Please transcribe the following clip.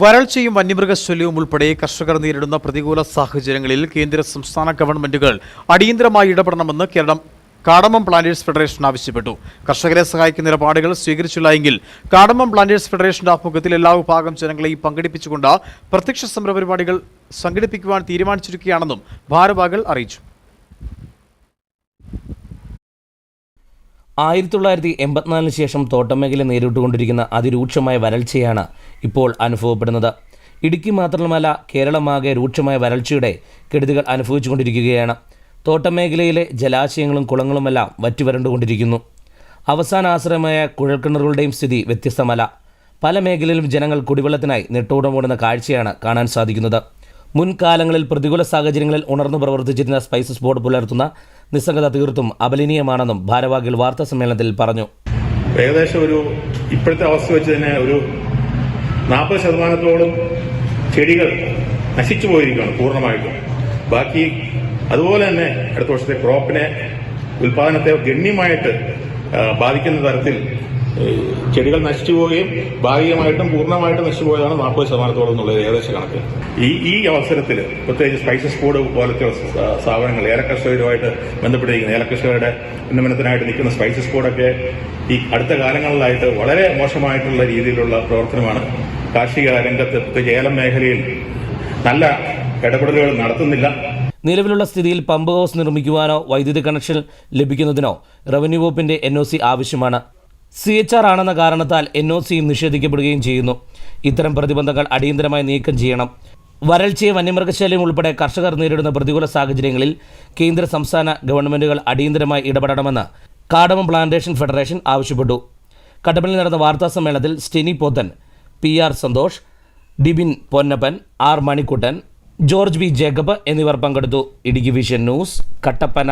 വരൾച്ചയും വന്യമൃഗശല്യവും ഉൾപ്പെടെ കർഷകർ നേരിടുന്ന പ്രതികൂല സാഹചര്യങ്ങളിൽ കേന്ദ്ര സംസ്ഥാന ഗവൺമെന്റുകൾ അടിയന്തരമായി ഇടപെടണമെന്ന് കേരളം കാടമം പ്ലാന്റേഴ്സ് ഫെഡറേഷൻ ആവശ്യപ്പെട്ടു. കർഷകരെ സഹായിക്കുന്ന നിലപാടുകൾ സ്വീകരിച്ചില്ല എങ്കിൽ കാടമം പ്ലാന്റേഴ്സ് ഫെഡറേഷന്റെ ആഭിമുഖ്യത്തിൽ എല്ലാ വിഭാഗം ജനങ്ങളെയും പങ്കെടുപ്പിച്ചുകൊണ്ട് പ്രത്യക്ഷ സമരപരിപാടികൾ സംഘടിപ്പിക്കുവാൻ തീരുമാനിച്ചിരിക്കുകയാണെന്നും ഭാരവാഹികൾ അറിയിച്ചു. ആയിരത്തി തൊള്ളായിരത്തി എൺപത്തിനാലിന് ശേഷം തോട്ടം മേഖല നേരിട്ടുകൊണ്ടിരിക്കുന്ന അതിരൂക്ഷമായ വരൾച്ചയാണ് ഇപ്പോൾ അനുഭവപ്പെടുന്നത്. ഇടുക്കി മാത്രമല്ല കേരളമാകെ രൂക്ഷമായ വരൾച്ചയുടെ കെടുതികൾ അനുഭവിച്ചുകൊണ്ടിരിക്കുകയാണ്. തോട്ടം മേഖലയിലെ ജലാശയങ്ങളും കുളങ്ങളുമെല്ലാം വറ്റിവരണ്ടുകൊണ്ടിരിക്കുന്നു. അവസാന ആശ്രയമായ കുഴൽക്കിണറുകളുടെയും സ്ഥിതി വ്യത്യസ്തമല്ല. പല മേഖലയിലും ജനങ്ങൾ കുടിവെള്ളത്തിനായി നെട്ടോടമോടുന്ന കാഴ്ചയാണ് കാണാൻ സാധിക്കുന്നത്. മുൻകാലങ്ങളിൽ പ്രതികൂല സാഹചര്യങ്ങളിൽ ഉണർന്നു പ്രവർത്തിച്ചിരുന്ന സ്പൈസസ് ബോർഡ് പുലർത്തുന്ന നിസ്സംഗത തീർത്തും അപലനീയമാണെന്നും ഭാരവാഹികൾ വാർത്താ സമ്മേളനത്തിൽ പറഞ്ഞു. ഏകദേശം ഒരു ഇപ്പോഴത്തെ അവസ്ഥ വെച്ച് തന്നെ ഒരു നാൽപ്പത് ശതമാനത്തോളം ചെടികൾ നശിച്ചു പോയിരിക്കുകയാണ് പൂർണമായിട്ടും. ബാക്കി അതുപോലെ തന്നെ അടുത്ത വർഷത്തെ ക്രോപ്പിനെ ഉൽപാദനത്തെ ഗണ്യമായിട്ട് ബാധിക്കുന്ന തരത്തിൽ ചെടികൾ നശിച്ചു പോവുകയും ഭാഗികമായിട്ടും പൂർണമായിട്ടും നശിച്ചു പോയതാണ് നാൽപ്പത് ശതമാനത്തോളം എന്നുള്ളത് ഏകദേശ കണക്ക്. ഈ ഈ അവസരത്തിൽ പ്രത്യേകിച്ച് സ്പൈസസ് ബോർഡ് പോലത്തെ സ്ഥാ- സ്ഥാപനങ്ങൾ ഏലക്കർഷകരുമായിട്ട് ബന്ധപ്പെട്ടിരിക്കുന്ന ഏലക്കർഷകരുടെ ഉന്നമനത്തിനായിട്ട് നിൽക്കുന്ന സ്പൈസസ് ബോർഡൊക്കെ ഈ അടുത്ത കാലങ്ങളിലായിട്ട് വളരെ മോശമായിട്ടുള്ള രീതിയിലുള്ള പ്രവർത്തനമാണ്. കാർഷിക രംഗത്ത് പ്രത്യേകിച്ച് ഏലം മേഖലയിൽ നല്ല ഇടപെടലുകൾ നടത്തുന്നില്ല. നിലവിലുള്ള സ്ഥിതിയിൽ പമ്പ് ഹൗസ് നിർമ്മിക്കുവാനോ വൈദ്യുതി കണക്ഷൻ ലഭിക്കുന്നതിനോ റവന്യൂ വകുപ്പിന്റെ എൻ ആവശ്യമാണ്. സി എച്ച് ആർ ആണെന്ന കാരണത്താൽ എൻ ഒ സിയും നിഷേധിക്കപ്പെടുകയും ചെയ്യുന്നു. ഇത്തരം പ്രതിബന്ധങ്ങൾ അടിയന്തരമായി നീക്കം ചെയ്യണം. വരൾച്ചയും വന്യമൃഗശല്യം ഉൾപ്പെടെ കർഷകർ നേരിടുന്ന പ്രതികൂല സാഹചര്യങ്ങളിൽ കേന്ദ്ര സംസ്ഥാന ഗവൺമെന്റുകൾ അടിയന്തരമായി ഇടപെടണമെന്ന് കാടമം പ്ലാന്റേഷൻ ഫെഡറേഷൻ ആവശ്യപ്പെട്ടു. കട്ടപ്പനയിൽ നടന്ന വാർത്താ സമ്മേളനത്തിൽ Steny Pothan P R Santhosh Dibin Ponnappan R Manikuttan George B Jacob എന്നിവർ പങ്കെടുത്തു. Idukki vision news Kattappana.